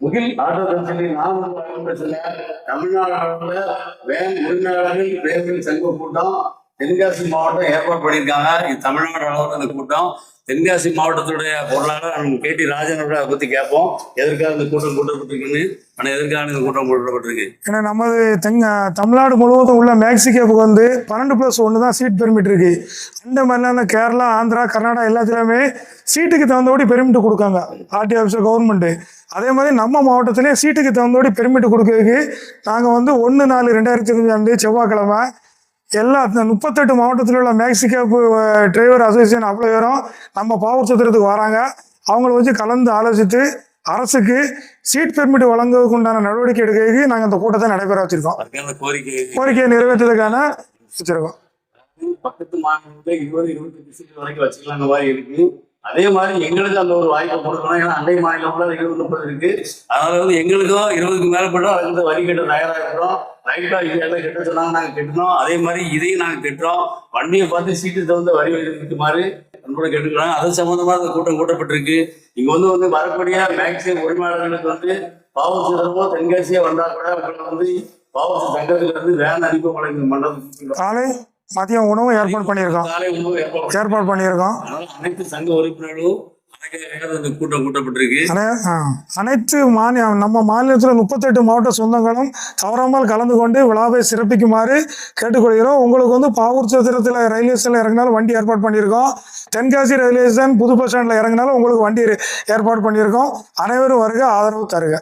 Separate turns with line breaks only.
முகில் auto company Namakkal Tamil Nadu van உரிமையாளர்கள் டிரைவர்கள் சங்க கூட்டம். தென்காசி மாவட்டம் ஏற்பாடு பண்ணியிருக்காங்க. இது தமிழ்நாடு அளவில் அந்த கூட்டம். தென்காசி மாவட்டத்துடைய பொருளாளர் நம்ம கே டி ராஜனோட அதை பற்றி கேட்போம். எதற்காக இந்த கூட்டம் கூட்டப்பட்டிருக்குன்னு? ஆனால் எதற்காக இந்த கூட்டம் கூட்டப்பட்டிருக்கு?
ஏன்னா நமது தெங்க தமிழ்நாடு முழுவதும் உள்ள மேக்சிகேப்புக்கு வந்து பன்னெண்டு ப்ளஸ் ஒன்று தான் சீட் பெர்மிட் இருக்கு அந்த மாதிரிலாம் கேரளா ஆந்திரா கர்நாடகா எல்லாத்துலேயுமே சீட்டுக்கு தகுந்தபடி பெர்மிட் கொடுக்காங்க. ஆர்டி ஆஃபீஸர் கவர்மெண்ட்டு அதே மாதிரி நம்ம மாவட்டத்திலே சீட்டுக்கு தகுந்தபடி பெர்மிட் கொடுக்கறதுக்கு நாங்கள் வந்து ஒன்று நாலு ரெண்டாயிரத்தி இருபத்தி செவ்வாய்க்கிழமை எல்லா முப்பத்தெட்டு மாவட்டத்தில் உள்ள மேக்சிகேப் டிரைவர் அசோசியேஷன் அவ்வளோ பேரும் நம்ம பாவூர் சத்திரத்துக்கு வராங்க. அவங்கள வச்சு கலந்து ஆலோசித்து அரசுக்கு சீட் பெர்மிட் வழங்குவதற்கு உண்டான நடவடிக்கை எடுக்கிறதுக்கு நாங்கள் இந்த கூட்டத்தை நடைபெற வச்சிருக்கோம். கோரிக்கையை நிறைவேற்றுறதுக்கான வச்சிருக்கோம்.
பக்கத்து மாநிலத்துல இருபது இருபத்தஞ்சு சீட் வரைக்கும் வச்சுக்கலாம் அந்த மாதிரி இருக்கு. அதே மாதிரி எங்களுக்கு அந்த ஒரு வாய்ப்பை கொடுக்கணும். ஏன்னா அண்டை மாநிலம்ல இருபது முப்பது இருக்கு. அதனால வந்து எங்களுக்கும் இருபதுக்கு மேற்பட்டோம் அதுக்கு வரி கட்ட தயாரா இருக்கிறோம். ரைட்டா எல்லாம் கட்ட சொன்னாங்க நாங்க கட்டணும் அதே மாதிரி இதையும் நாங்க கட்டுறோம். வண்டியை பார்த்து சீட்டு தகுந்த வரி வைக்குமாறு அன்போட கேட்டுக்கிறோம் அது சம்பந்தமா இந்த கூட்டம் கூட்டப்பட்டிருக்கு. இங்க வந்து வந்து வரக்கூடிய மேக்சிமம் உரிமையாளர்களுக்கு வந்து பாவம் சிதறமோ தென்காசியா வந்தா கூட உங்களை வந்து பாவம் சங்கத்துல இருந்து வேன் அனுப்பி வழங்கும் மண்டபத்துக்கு
காலை மதியம் உணவும் ஏற்பாடு பண்ணியிருக்கோம்.
உணவு ஏற்பாடு
பண்ணியிருக்கோம்.
அனைத்து சங்க உறுப்பினர்களும் அனைத்து
அனை அனைத்து மாநில நம்ம மாநிலத்தில் முப்பத்தெட்டு மாவட்ட சொந்தங்களும் தவறாமல் கலந்து கொண்டு விழாவை சிறப்பிக்குமாறு கேட்டுக்கொள்கிறோம். உங்களுக்கு வந்து பாவூர் சத்திரத்தில் ரயில்வே ஸ்டேஷனில் இறங்கினாலும் வண்டி ஏற்பாடு பண்ணியிருக்கோம். தென்காசி ரயில்வே ஸ்டேஷன் புது பஸ் ஸ்டாண்டில் இறங்கினாலும் உங்களுக்கு வண்டி ஏற்பாடு பண்ணியிருக்கோம். அனைவரும் வருக ஆதரவு தருக.